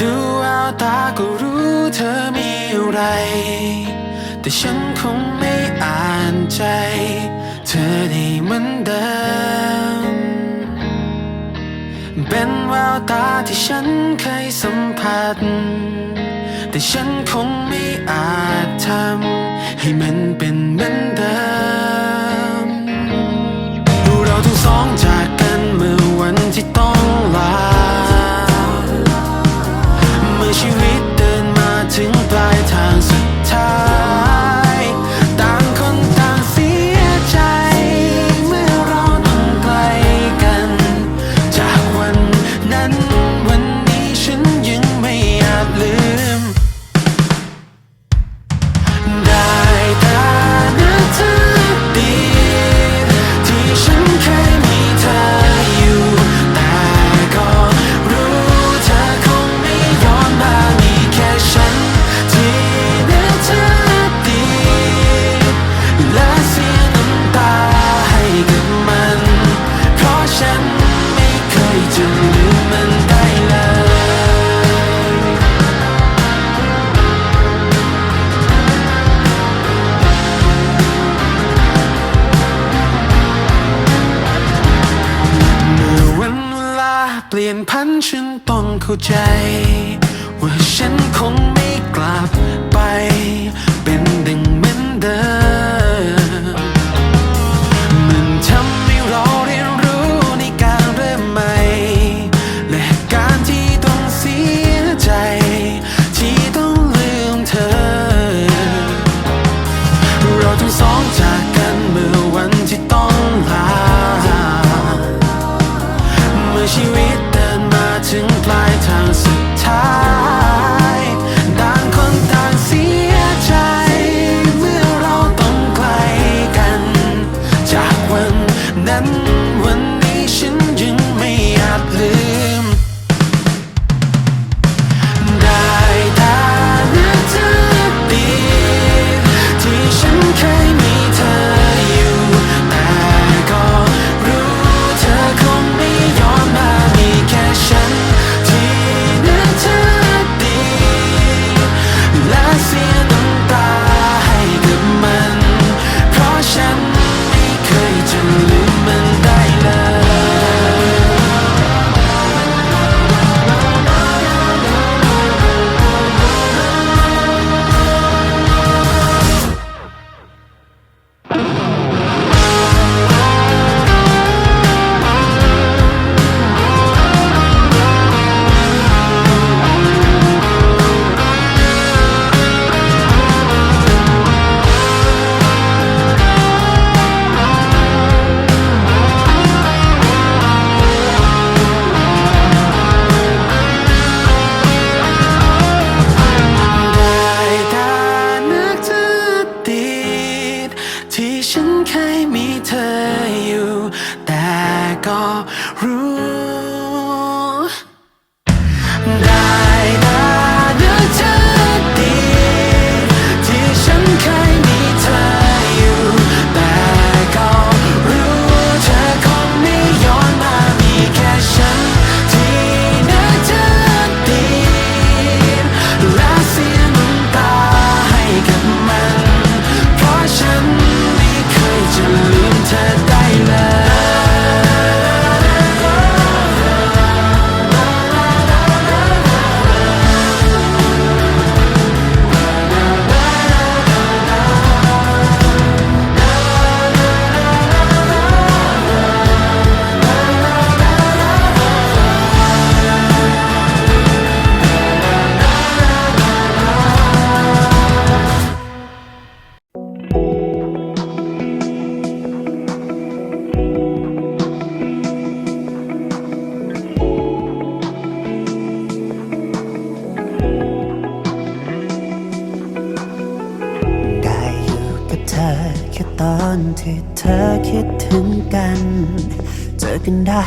ดูเอาตาก็รู้เธอมีอะไร แต่ฉันคงไม่อ่านใจ เธอได้เหมือนเดิม เป็นแววตาที่ฉันเคยสัมผัส แต่ฉันคงไม่อาจทำให้มันเป็นเหมือนเดิมดูเราทั้งสองจากกันเมื่อวันที่ต้อง เข้าใจ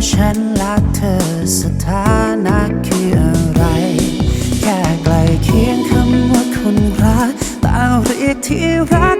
ว่าฉันรักเธอสถานะคืออะไร แค่ไกลเคียงคำว่าคนรักแต่เรียกที่รัก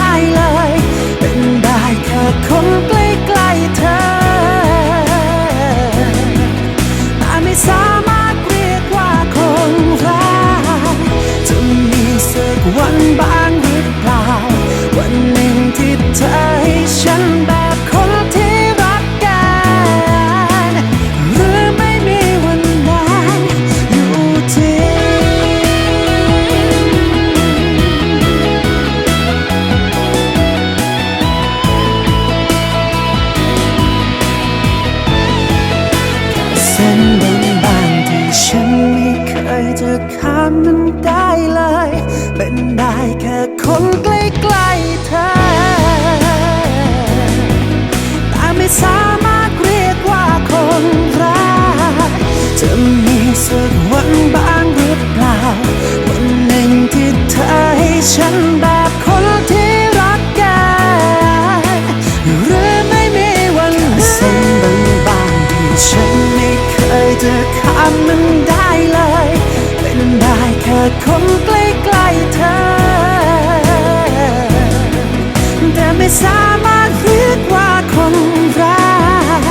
เส้นบางที่ฉันไม่เคยจะข้ามมันได้เลย เป็นได้แค่คนใกล้ๆเธอ แต่ไม่สามารถเรียกว่าคนรักจะมีสักวันบ้างหรือเปล่า วันหนึ่งที่เธอให้ฉันแบ มันได้เลย เป็นได้แค่คนใกล้ๆเธอ แต่ไม่สามารถเรียกว่าคนรั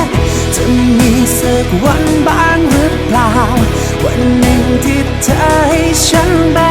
กจะมีสักวันบ้างหรือเปล่า วันหนึ่งที่เธอให้ฉันแบบ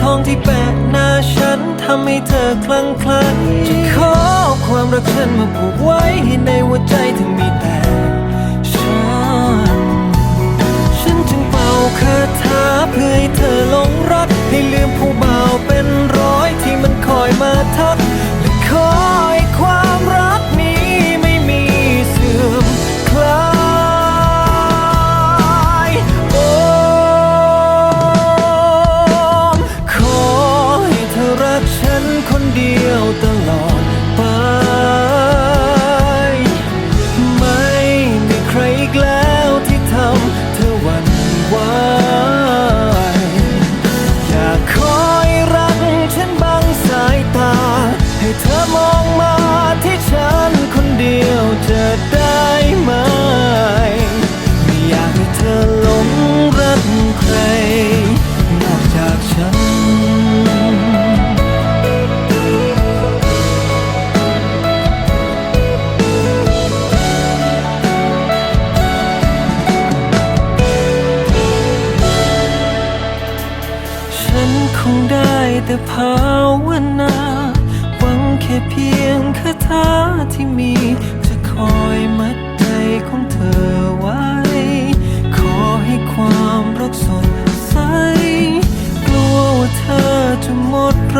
ทองที่แปะหน้าฉันทำให้เธอคลั่งไคล้จะขอความรักฉันมาผูกไว้ในหัวใจถึงมีแต่ฉัน ฉันจึงเป่าคาถาเพื่อให้เธอหลงรัก ให้ลืมผู้บ่าวเป็นร้อยที่มันคอยมาทัก ஒற்ற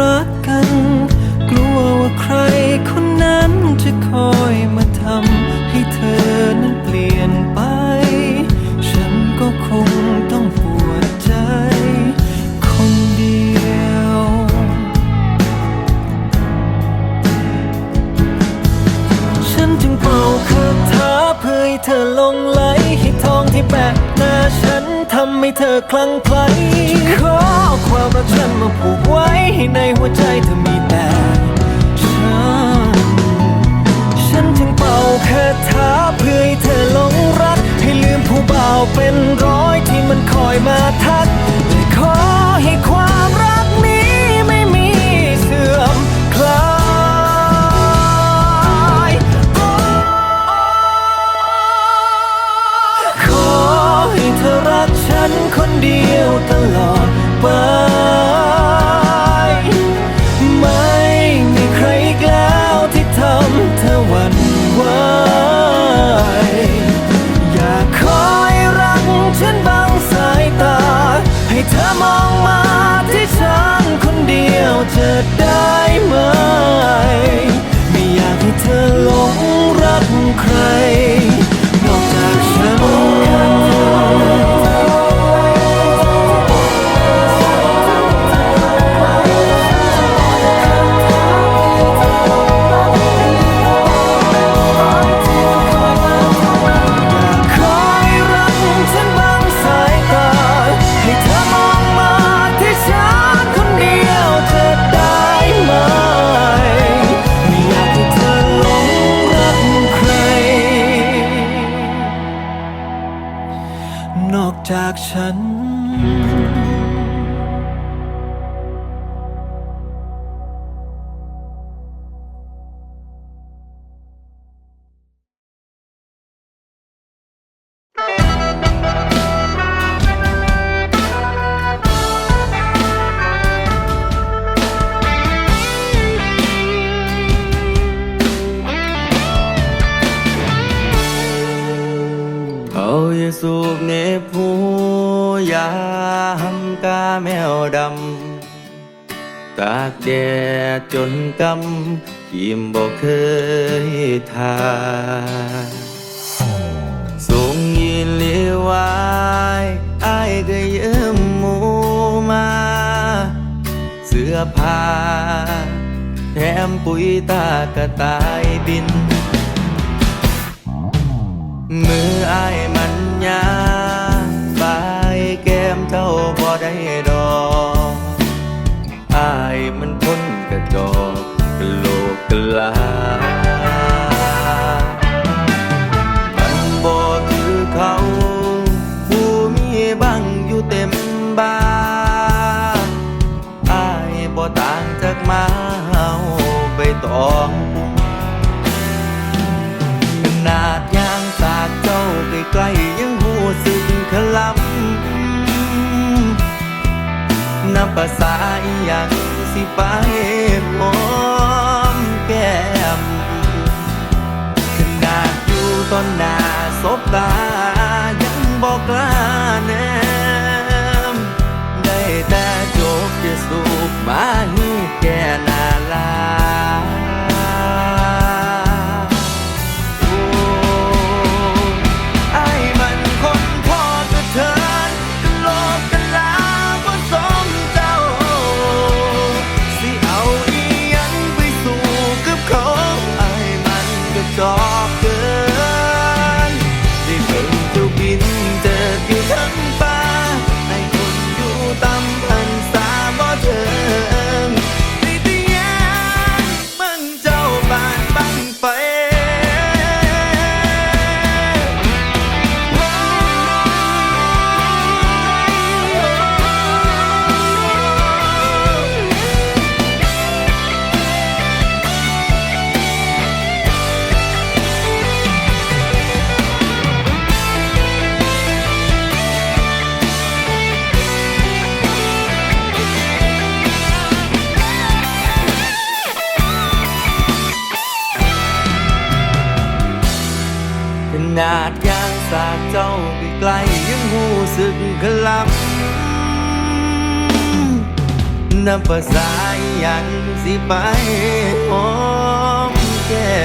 องมาที่ฉันคนเดียวจะได้ไหม ไม่อยากให้เธอหลงรักใคร สูบเนผู้ยามกาแมวดำ ตากแดดจนกำกิมบอกเคยทาสูงยินลีวายไอ้ก็ยืมหมูมา เสื้อผ้าแถมปุ๋ยตากระตายบิน มือไอ้มัน Yeah. sobrar. เจ้าไปไกลยังหูสึกขลับน้ำภาษาอยัางสิไปหอมแก้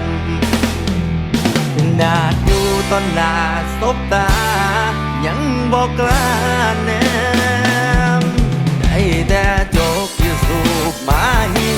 มนาดอยู่ตอนน้าสบตา ยังบอกกล้าแนมได้แต่จกอยู่สูบมาหิน